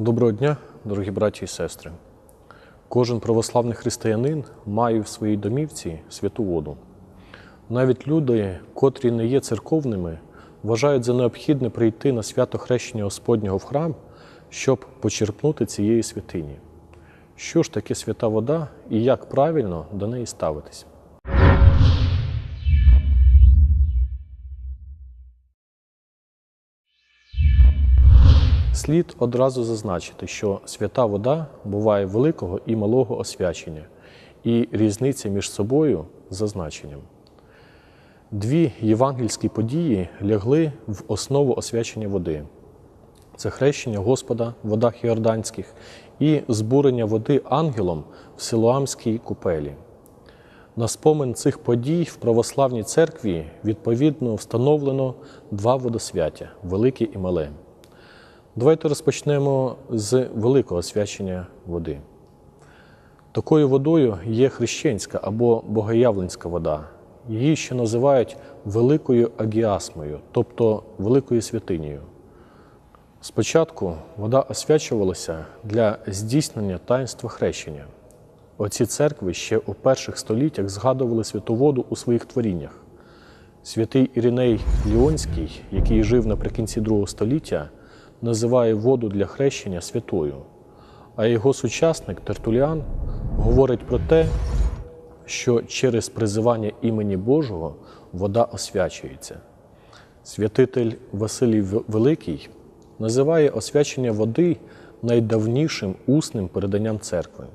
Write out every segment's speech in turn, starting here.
Доброго дня, дорогі браті і сестри. Кожен православний християнин має в своїй домівці святу воду. Навіть люди, котрі не є церковними, вважають за необхідне прийти на свято хрещення Господнього в храм, щоб почерпнути цієї святині. Що ж таке свята вода і як правильно до неї ставитись? Слід одразу зазначити, що свята вода буває великого і малого освячення, і різниця між собою за значенням. Дві євангельські події лягли в основу освячення води. Це хрещення Господа в водах Йорданських і збурення води ангелом в Силуамській купелі. На спомин цих подій в православній церкві відповідно встановлено два водосвяття велике і мале. Давайте розпочнемо з великого свячення води. Такою водою є хрещенська або богоявленська вода. Її ще називають великою агіасмою, тобто великою святинею. Спочатку вода освячувалася для здійснення таїнства хрещення. Оці церкви ще у перших століттях згадували святу воду у своїх творіннях. Святий Іриней Ліонський, який жив наприкінці другого століття, називає воду для хрещення святою, а його сучасник Тертуліан говорить про те, що через призивання імені Божого вода освячується. Святитель Василій Великий називає освячення води найдавнішим усним переданням церкви.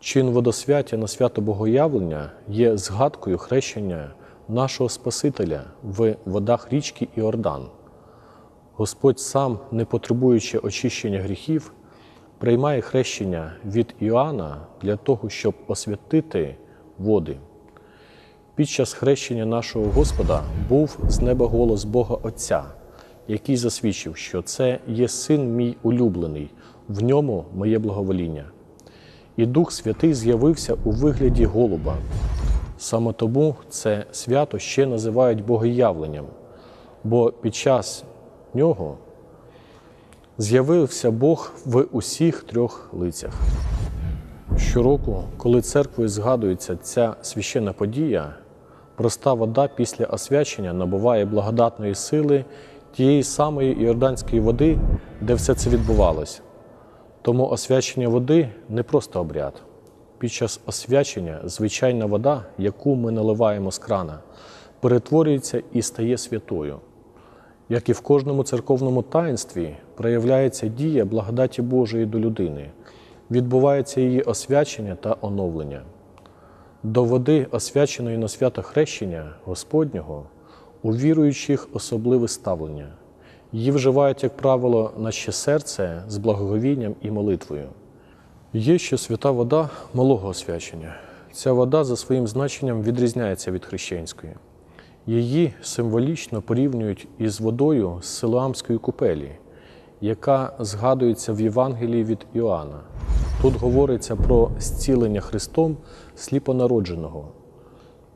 Чин водосвяття на свято Богоявлення є згадкою хрещення нашого Спасителя в водах річки Іордан. Господь сам, не потребуючи очищення гріхів, приймає хрещення від Іоанна для того, щоб освятити води. Під час хрещення нашого Господа був з неба голос Бога Отця, який засвідчив, що це є син мій улюблений, в ньому моє благовоління. І Дух Святий з'явився у вигляді голуба. Саме тому це свято ще називають Богоявленням, бо під час нього з'явився Бог в усіх трьох лицях. Щороку, коли церквою згадується ця священна подія, проста вода після освячення набуває благодатної сили тієї самої іорданської води, де все це відбувалось. Тому освячення води не просто обряд. Під час освячення звичайна вода, яку ми наливаємо з крана, перетворюється і стає святою. Як і в кожному церковному таїнстві, проявляється дія благодаті Божої до людини, відбувається її освячення та оновлення. До води, освяченої на свято хрещення Господнього, у віруючих особливе ставлення. Її вживають, як правило, наче серце з благоговінням і молитвою. Є ще свята вода малого освячення. Ця вода за своїм значенням відрізняється від хрещенської. Її символічно порівнюють із водою з Силуамської купелі, яка згадується в Євангелії від Іоанна. Тут говориться про зцілення Христом сліпонародженого.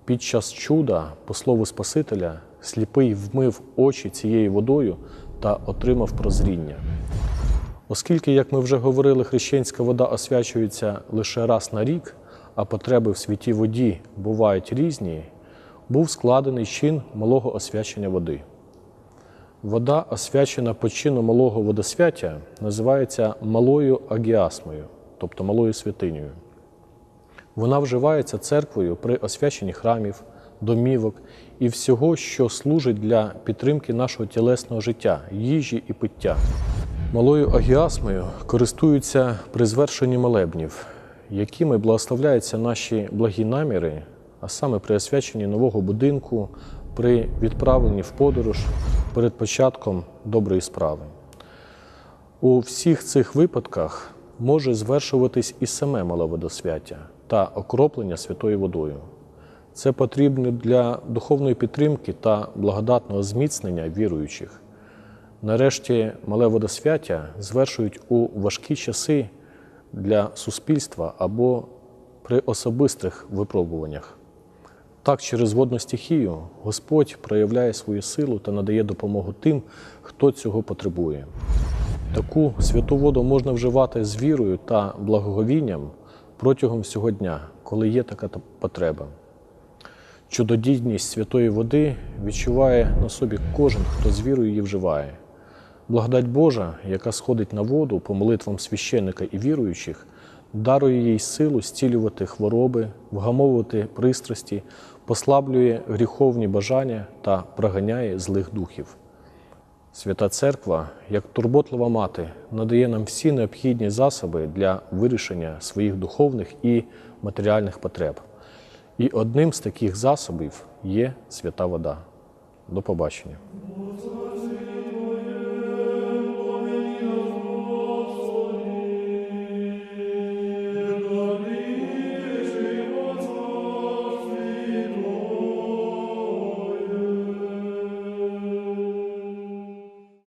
Під час чуда, по слову Спасителя, сліпий вмив очі цією водою та отримав прозріння. Оскільки, як ми вже говорили, хрещенська вода освячується лише раз на рік, а потреби в святій воді бувають різні, був складений чин малого освячення води. Вода, освячена по чину малого водосвяття, називається малою агіасмою, тобто малою святинею. Вона вживається церквою при освяченні храмів, домівок і всього, що служить для підтримки нашого тілесного життя, їжі і пиття. Малою агіасмою користуються при звершенні молебнів, якими благословляються наші благі наміри, а саме при освяченні нового будинку, при відправленні в подорож перед початком доброї справи. У всіх цих випадках може звершуватись і саме маловодосвяття та окроплення святою водою. Це потрібно для духовної підтримки та благодатного зміцнення віруючих. Нарешті мале водосвяття звершують у важкі часи для суспільства або при особистих випробуваннях. Так, через водну стихію Господь проявляє свою силу та надає допомогу тим, хто цього потребує. Таку святу воду можна вживати з вірою та благоговінням протягом всього дня, коли є така потреба. Чудодійність святої води відчуває на собі кожен, хто з вірою її вживає. Благодать Божа, яка сходить на воду по молитвам священника і віруючих, дарує їй силу зцілювати хвороби, вгамовувати пристрасті, послаблює гріховні бажання та проганяє злих духів. Свята Церква, як турботлива мати, надає нам всі необхідні засоби для вирішення своїх духовних і матеріальних потреб. І одним з таких засобів є свята вода. До побачення.